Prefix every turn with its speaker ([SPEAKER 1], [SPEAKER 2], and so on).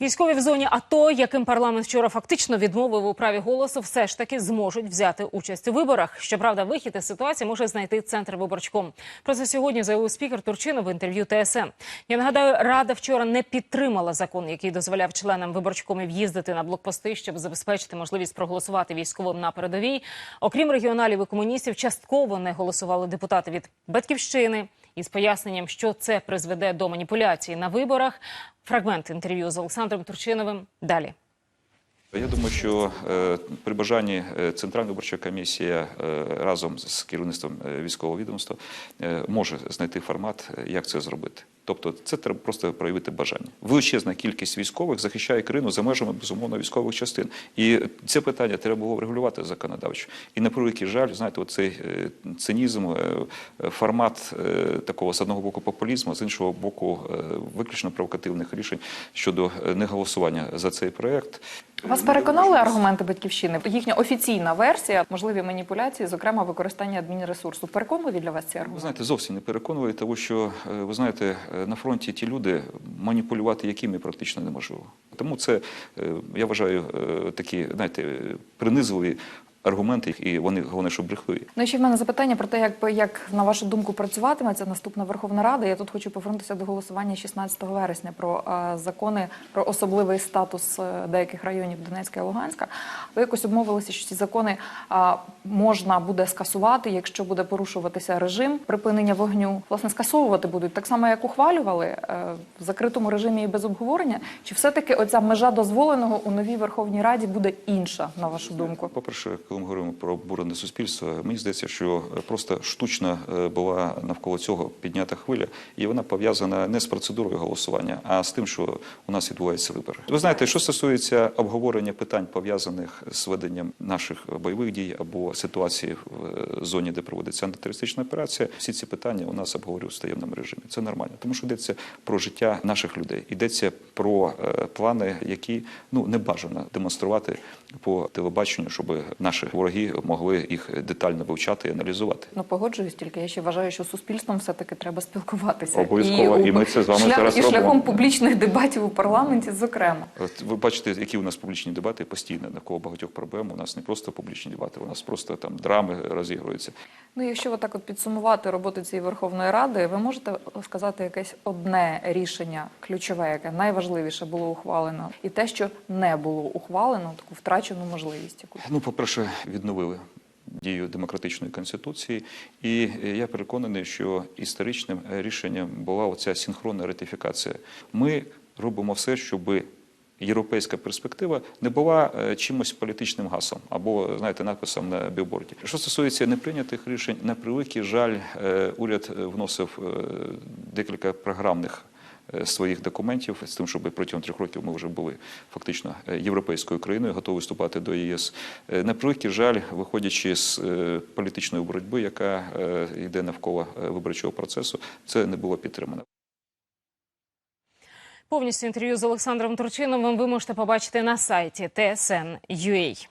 [SPEAKER 1] Військові в зоні АТО, яким парламент вчора фактично відмовив у праві голосу, все ж таки зможуть взяти участь у виборах. Щоправда, вихід із ситуації може знайти центр виборчком. Про це сьогодні заявив спікер Турчинов в інтерв'ю ТСН. Я нагадаю, рада вчора не підтримала закон, який дозволяв членам виборчкомів їздити на блокпости, щоб забезпечити можливість проголосувати військовим на передовій. Окрім регіоналів і комуністів, частково не голосували депутати від батьківщини із поясненням, що це призведе до маніпуляції на виборах. Фрагмент інтерв'ю з Олександром Турчиновим далі.
[SPEAKER 2] Я думаю, що е, при бажанні е, Центральна виборча комісія е, разом з керівництвом військового відомства може знайти формат, як це зробити. Тобто, це треба просто проявити бажання. Величезна кількість військових захищає країну за межами безумовно військових частин, і це питання треба було врегулювати законодавчо. І на превеликий жаль, знаєте, оцей е, цинізм, е, формат е, такого з одного боку популізму, з іншого боку, виключно провокативних рішень щодо неголосування за цей проект.
[SPEAKER 3] Вас переконали аргументи батьківщини? Їхня офіційна версія, можливі маніпуляції, зокрема використання адмінресурсу. Переконливі для вас ці
[SPEAKER 2] Ви
[SPEAKER 3] аргументи?
[SPEAKER 2] знаєте, зовсім не переконує, тому що ви знаєте, на фронті ті люди маніпулювати якими практично неможливо. Тому це е, я вважаю е, такі, знаєте, е, принизливі аргументи, і вони головне, що брехливі.
[SPEAKER 3] Ну і ще в мене запитання про те, як, як на вашу думку працюватиме ця наступна Верховна Рада. Я тут хочу повернутися до голосування 16 вересня про е, закони про особливий статус е, деяких районів Донецька і Луганська. Ви якось обмовилися, що ці закони е, можна буде скасувати, якщо буде порушуватися режим припинення вогню. Власне, скасовувати будуть так само, як ухвалювали е, в закритому режимі і без обговорення. Чи все-таки оця межа дозволеного у новій Верховній Раді буде інша, на вашу думку?
[SPEAKER 2] По-перше, коли ми говоримо про обурене суспільство, мені здається, що просто штучно е, була навколо цього піднята хвиля, і вона пов'язана не з процедурою голосування, а з тим, що у нас відбуваються вибори. Ви знаєте, що стосується обговорення питань пов'язаних з веденням наших бойових дій або ситуації в е, зоні, де проводиться антитерористична операція, всі ці питання у нас обговорюють в таємному режимі. Це нормально, тому що йдеться про життя наших людей, йдеться про е, плани, які ну не бажано демонструвати по телебаченню, щоб наші вороги могли їх детально вивчати і аналізувати.
[SPEAKER 3] Ну погоджуюсь, тільки я ще вважаю, що суспільством все таки треба спілкуватися
[SPEAKER 2] Обов'язково,
[SPEAKER 3] у-
[SPEAKER 2] і ми це з вами
[SPEAKER 3] шлях-
[SPEAKER 2] зараз
[SPEAKER 3] і шляхом
[SPEAKER 2] робимо.
[SPEAKER 3] публічних дебатів у парламенті, зокрема.
[SPEAKER 2] От ви бачите, які у нас публічні дебати постійно навколо багатьох проблем. У нас не просто публічні дебати, у нас просто там драми розігруються.
[SPEAKER 3] Ну, якщо отак от підсумувати роботу цієї Верховної Ради, ви можете сказати якесь одне рішення ключове, яке найважливіше було ухвалено, і те, що не було ухвалено, таку втрачену можливість якусь.
[SPEAKER 2] Ну, відновили дію демократичної конституції, і е, я переконаний, що історичним рішенням була оця синхронна ратифікація. Ми робимо все, щоб європейська перспектива не була е, чимось політичним гасом або знаєте написом на білборді. Що стосується неприйнятих рішень, на превеликий жаль, е, уряд вносив декілька програмних своїх документів з тим, щоб протягом трьох років ми вже були фактично е, європейською країною, готові вступати до ЄС. Е, На превеликий жаль, виходячи з е, політичної боротьби, яка е, йде навколо е, виборчого процесу, це не було підтримано.
[SPEAKER 1] Повністю інтерв'ю з Олександром Турчиновим ви можете побачити на сайті TSN.ua.